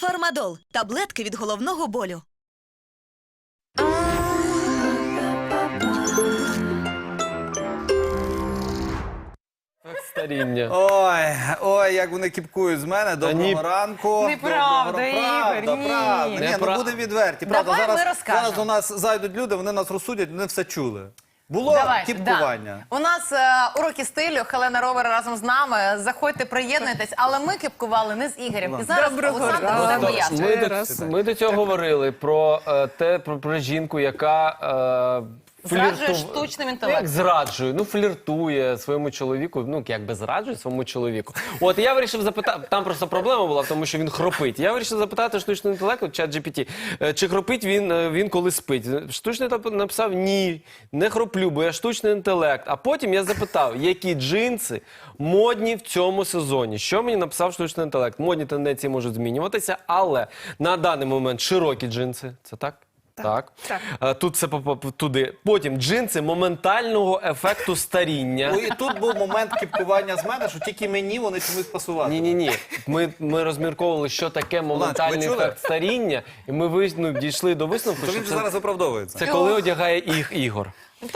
Фармадол таблетки від головного болю. Старіння. Ой, ой, як вони кіпкують з мене. Доброго ні. ранку. Неправда, Доброго, Ігор, правда, ні. правда. Ні, ну будемо відверті. Правда, Давай ми зараз, розкажемо. зараз до нас зайдуть люди, вони нас розсудять, вони все чули. Було Давай, кіпкування. Да. У нас е, уроки стилю. Хелена Ровер разом з нами. Заходьте, приєднуйтесь. Але ми кіпкували не з Ігорем. І зараз Доброго Олександр ранку. буде боятися. ми, до, ми до цього говорили про е, те, про, про жінку, яка е, Зраджує флірту- штучним Ну, інтелектом. Як зраджує, ну фліртує своєму чоловіку, ну якби зраджує своєму чоловіку. От я вирішив запитати, там просто проблема була тому, що він хропить. Я вирішив запитати штучний інтелект, чат GPT, е, чи хропить він, е, він коли спить. Штучний написав ні, не хроплю, бо я штучний інтелект. А потім я запитав, які джинси модні в цьому сезоні. Що мені написав штучний інтелект? Модні тенденції можуть змінюватися, але на даний момент широкі джинси. Це так? Так. так. Тут це туди. Потім джинси моментального ефекту старіння. Ну і тут був момент кіпкування з мене, що тільки мені вони чомусь пасували. Ні, ні, ні. Ми, ми розмірковували, що таке моментальний Ланч, ефект старіння, і ми ну, дійшли до висновку, То що він це, зараз виправдовується. це коли одягає їх Ігор. Ну,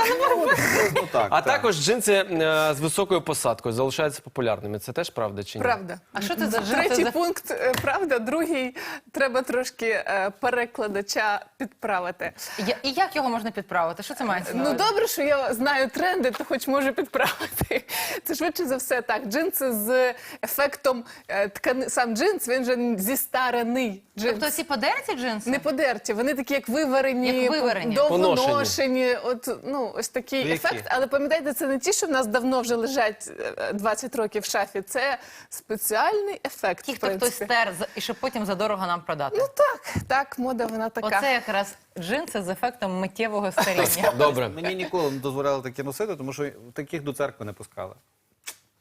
так, А так. також джинси е, з високою посадкою залишаються популярними. Це теж правда чи ні? Правда. А що це за джинси? Третій за- пункт е, правда, другий треба трошки е, перекладача підправити. Я- І як його можна підправити? Що це мається на Ну увазі? добре, що я знаю тренди, то хоч можу підправити. Це швидше за все так. Джинси з ефектом е, ткани. Сам джинс він же зістарений джинс. Тобто ці подерті джинси? Не подерті, вони такі, як виварені, Як виварені. довго Поношені. От ну ось такий Які? ефект. Але пам'ятайте, це не ті, що в нас давно вже лежать е, 20 років в шафі. Це спеціальний ефект. Ті, в хто хтось принципі. стер, за- і щоб потім задорого нам продати. Ну так, так, мода вона така. Оце якраз джинси з ефектом миттєвого старіння. Добре. Мені ніколи не дозволяли таке носити, тому що таких до церкви не пускали.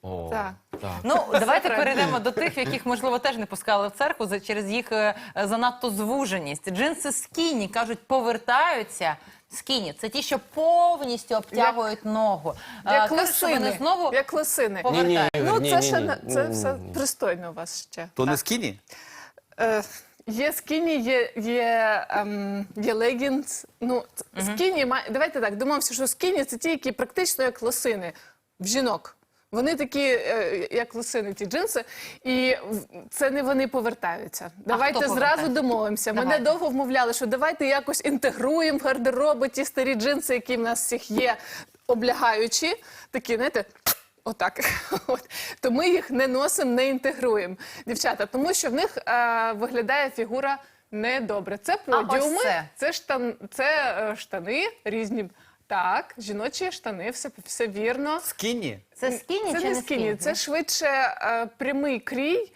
О, Так. так. Ну, давайте перейдемо до тих, яких, можливо, теж не пускали в церкву за- через їх е, занадто звуженість. Джинси скіні, кажуть, повертаються. Скіні це ті, що повністю обтягують ногу. А, Як кажуть, що лосини. вони знову Як лисини. Ні, ні, Ну, ні, це ні, ще ні. на- це все ні, ні. пристойно у вас ще. То не скіні? Е, Є скіні, є, є, ем, є легінс. Ну, ц- скіні, ма- давайте так, домовимося, що скіні це ті, які практично як лосини в жінок. Вони такі, е, як лосини, ті джинси, і це не вони повертаються. Давайте зразу домовимося. Мене довго вмовляли, що давайте якось інтегруємо в гардероби ті старі джинси, які в нас всіх є, облягаючі, такі, знаєте. Отак, от то ми їх не носимо, не інтегруємо, дівчата, тому що в них е, виглядає фігура недобре. Це подіуми, це? штан, це е, штани різні. Так, жіночі штани, все, все вірно. Скіні? це скіні це чи не скіні, це швидше е, прямий крій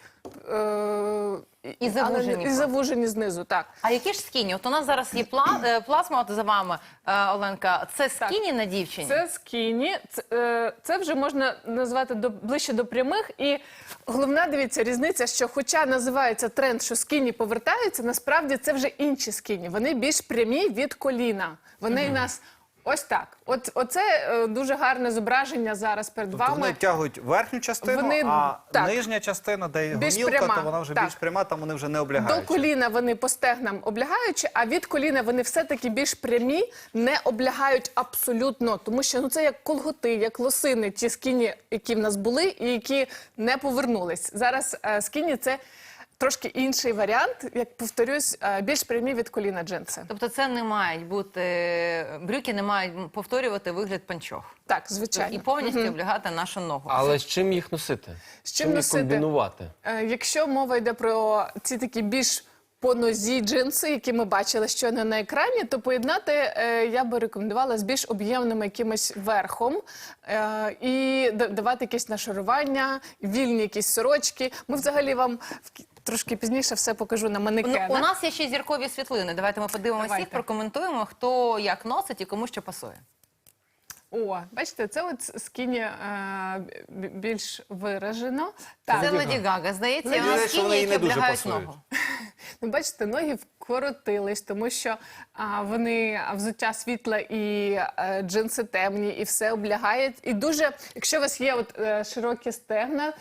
е, І завужені не- і просто. завужені знизу. Так. А які ж скіні? От у нас зараз є пла... е, плазма от за вами, е, Оленка. Це скіні на дівчині? Це скіні, це, е, це вже можна назвати до, ближче до прямих. І головна дивіться різниця, що хоча називається тренд, що скіні повертаються, насправді це вже інші скіні. Вони більш прямі від коліна. Вони в нас ось так. От оце е, дуже гарне зображення зараз перед Тобто вони вами. обтягують верхню частину, Вони- а так. нижня частина, де Більш гомілка, пряма, то вона вже так. більш пряма, там вони вже не До коліна вони по стегнам облягаючи, а від коліна вони все-таки більш прямі, не облягають абсолютно. Тому що ну це як колготи, як лосини, ті скіні, які в нас були, і які не повернулись. Зараз е, скіні це трошки інший варіант. Як повторюсь, е, більш прямі від коліна джинси. Тобто це не мають бути брюки, не мають повторювати вигляд панчох. Так, звичайно. І повністю облягати нашу ногу. Але з чим їх носити? З чим їх носити? комбінувати? Е, Якщо мова йде про ці такі більш по нозі джинси, які ми бачили щойно на екрані, то поєднати е, я би рекомендувала з більш об'ємним якимось верхом і давати якесь нашарування, вільні якісь сорочки. Ми взагалі вам трошки пізніше все покажу на Ну, у нас є ще зіркові світлини. Давайте ми подивимося їх, прокоментуємо, хто як носить і кому що пасує. О, бачите, це от скіні е, більш виражено. Так. Це Леді Гага. Здається, вона скіні, які дуже облягають пасують. ногу. Ну, бачите, ноги в скоротились, тому що а, вони взуття світле і е, джинси темні, і все облягає. І дуже, якщо у вас є от е, широкі стегна,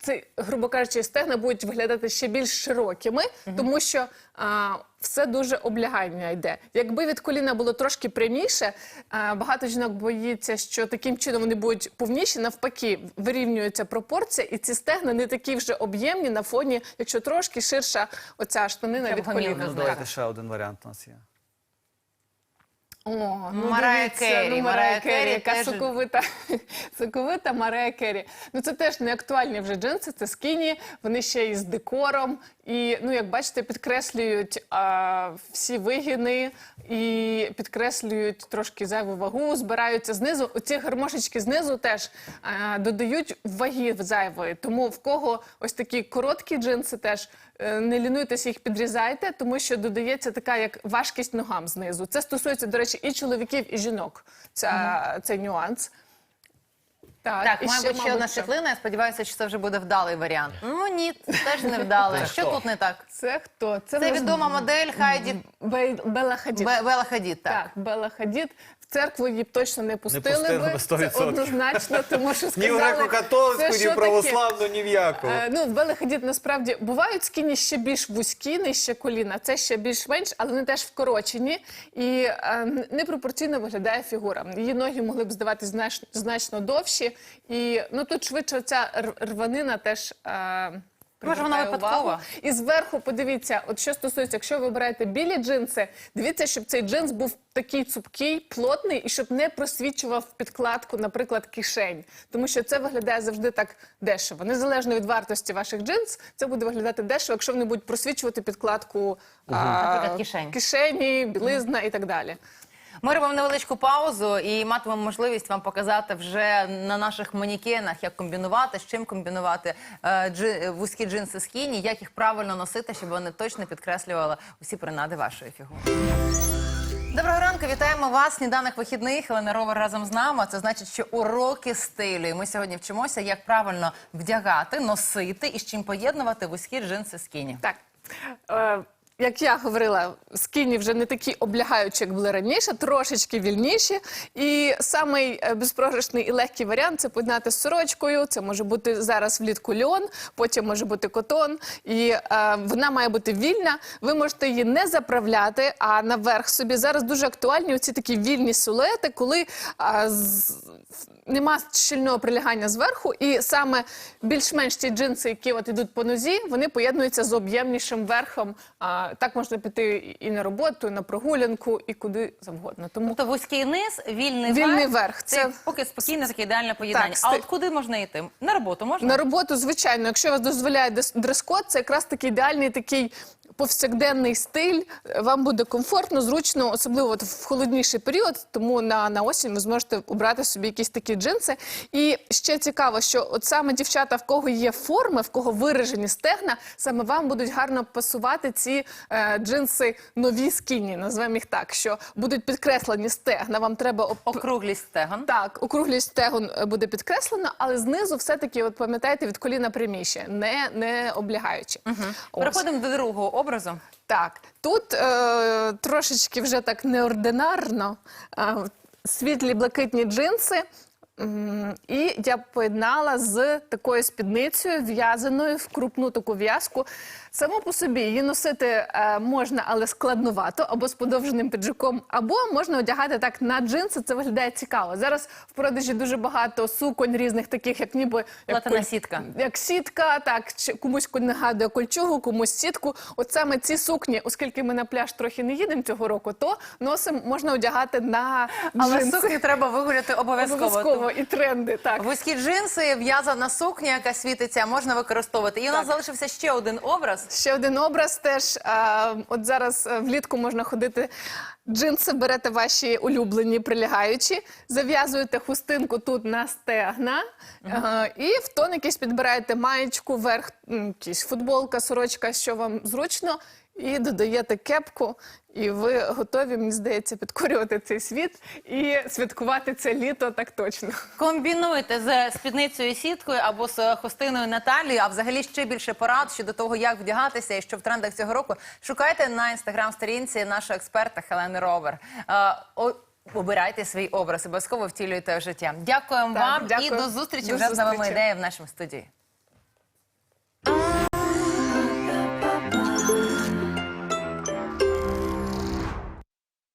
це, грубо кажучи, стегна будуть виглядати ще більш широкими, тому що а, все дуже облягання йде. Якби від коліна було трошки пряміше, багато жінок боїться, що таким чином вони будуть повніші. Навпаки, вирівнюється пропорція, і ці стегна не такі вже об'ємні на фоні, якщо трошки ширша оця штанина Щоб від коліна. Давайте ще один варіант у нас є. О, ну Марая дивіться, Керрі, ну, Марая Марая Керрі, Керрі яка теж- соковита, соковита Марая Керрі. Ну це теж не актуальні вже джинси, це скіні, вони ще і з декором. І, ну, як бачите, підкреслюють а, всі вигини і підкреслюють трошки зайву вагу, збираються знизу. Оці гармошечки знизу теж а, додають ваги зайвої. Тому в кого ось такі короткі джинси теж не лінуйтеся, їх підрізайте, тому що додається така як важкість ногам знизу. Це стосується, до речі, і чоловіків, і жінок. Ця, Цей нюанс. Так, Так, і має бути ще одна світлина. Я сподіваюся, що це вже буде вдалий варіант. Ну ні, теж не вдалий. Що тут не так? Це хто? Це нас відома модель Хайді Бе- Бела Хадід. Бе- Бела Хадід. Так. Так, Бела Хадід. Церкву її б точно не пустили, пустили би. Це 100%. однозначно, тому що Ні в греко-католицьку, ні в православну, ні в яку. Е, Ну, в Белли насправді бувають скіні ще більш вузькі, нижче коліна. Це ще більш-менш, але вони теж вкорочені і е, непропорційно виглядає фігура. Її ноги могли б здаватись знач- значно довші. І ну тут швидше ця рванина теж. Е, Може, вона привертає випадкова? увагу. І зверху подивіться, от що стосується, якщо ви обираєте білі джинси, дивіться, щоб цей джинс був такий цупкий, плотний і щоб не просвічував підкладку, наприклад, кишень. Тому що це виглядає завжди так дешево. Незалежно від вартості ваших джинс, це буде виглядати дешево, якщо вони будуть просвічувати підкладку а, кишень. кишені, білизна і так далі. Ми робимо невеличку паузу і матимемо можливість вам показати вже на наших манікенах, як комбінувати, з чим комбінувати е, вузькі джинси скіні, як їх правильно носити, щоб вони точно підкреслювали усі принади вашої фігури. Доброго ранку, вітаємо вас. Сніданок вихідних. Елена Ровер разом з нами. Це значить, що уроки стилю. І ми сьогодні вчимося, як правильно вдягати, носити і з чим поєднувати вузькі джинси скіні. Так. Як я говорила, скіні вже не такі облягаючі, як були раніше, трошечки вільніші. І самий е, безпрограшний і легкий варіант це поєднати з сорочкою. Це може бути зараз влітку льон, потім може бути котон. І е, вона має бути вільна. Ви можете її не заправляти, а наверх собі. Зараз дуже актуальні оці такі вільні силуети, коли е, з- нема щільного прилягання зверху, і саме більш-менш ті джинси, які от ідуть по нозі, вони поєднуються з об'ємнішим верхом. Так можна піти і на роботу, і на прогулянку, і куди завгодно. Тому Тобто вузький низ, вільний, Вільний верх. верх. Це, поки спокійне таке ідеальне поєднання. Так, а от куди можна йти? На роботу можна? на роботу, звичайно, якщо вас дозволяє дрес-код, це якраз такий ідеальний такий. Повсякденний стиль вам буде комфортно, зручно, особливо от в холодніший період. Тому на, на осінь ви зможете обрати собі якісь такі джинси. І ще цікаво, що от саме дівчата, в кого є форми, в кого виражені стегна, саме вам будуть гарно пасувати ці е, джинси нові скіні, назвемо їх так, що будуть підкреслені стегна. Вам треба оп- Округлість стегон. так, округлість стегон е, буде підкреслена, але знизу все-таки, от пам'ятаєте, від коліна пряміше, не, не облягаючи. Ось. Переходимо до другого образу. Так, тут е, трошечки вже так неординарно. Е, світлі блакитні джинси. І я поєднала з такою спідницею, в'язаною в крупну таку в'язку. Само по собі її носити е, можна, але складнувато, або з подовженим піджаком, або можна одягати так на джинси. Це виглядає цікаво. Зараз в продажі дуже багато суконь різних, таких як ніби як коль- сітка. як сітка, так чи комусь нагадує кольчугу, комусь сітку. От саме ці сукні, оскільки ми на пляж трохи не їдемо цього року, то носим можна одягати на Але джинси. сукні треба вигуляти обов'язково. Обов'язково і тренди. Так Вузькі джинси, в'язана сукня, яка світиться, можна використовувати. І у нас залишився ще один образ. Ще один образ. Теж а, от зараз е, влітку можна ходити. Джинси берете ваші улюблені прилягаючі, зав'язуєте хустинку тут на стегна е, і в тон якийсь підбираєте маєчку, верх, якісь футболка, сорочка, що вам зручно. І додаєте кепку, і ви готові, мені здається, підкорювати цей світ і святкувати це літо так точно. Комбінуйте з спідницею і сіткою або з хустиною Наталією, а взагалі ще більше порад щодо того, як вдягатися і що в трендах цього року. Шукайте на інстаграм-сторінці нашого експерта Хелени Ровер. Е, Обирайте свій образ, обов'язково втілюйте в життя. Дякуємо Так, вам дякую. і до зустрічі До вже з новими ідеями в нашому студії.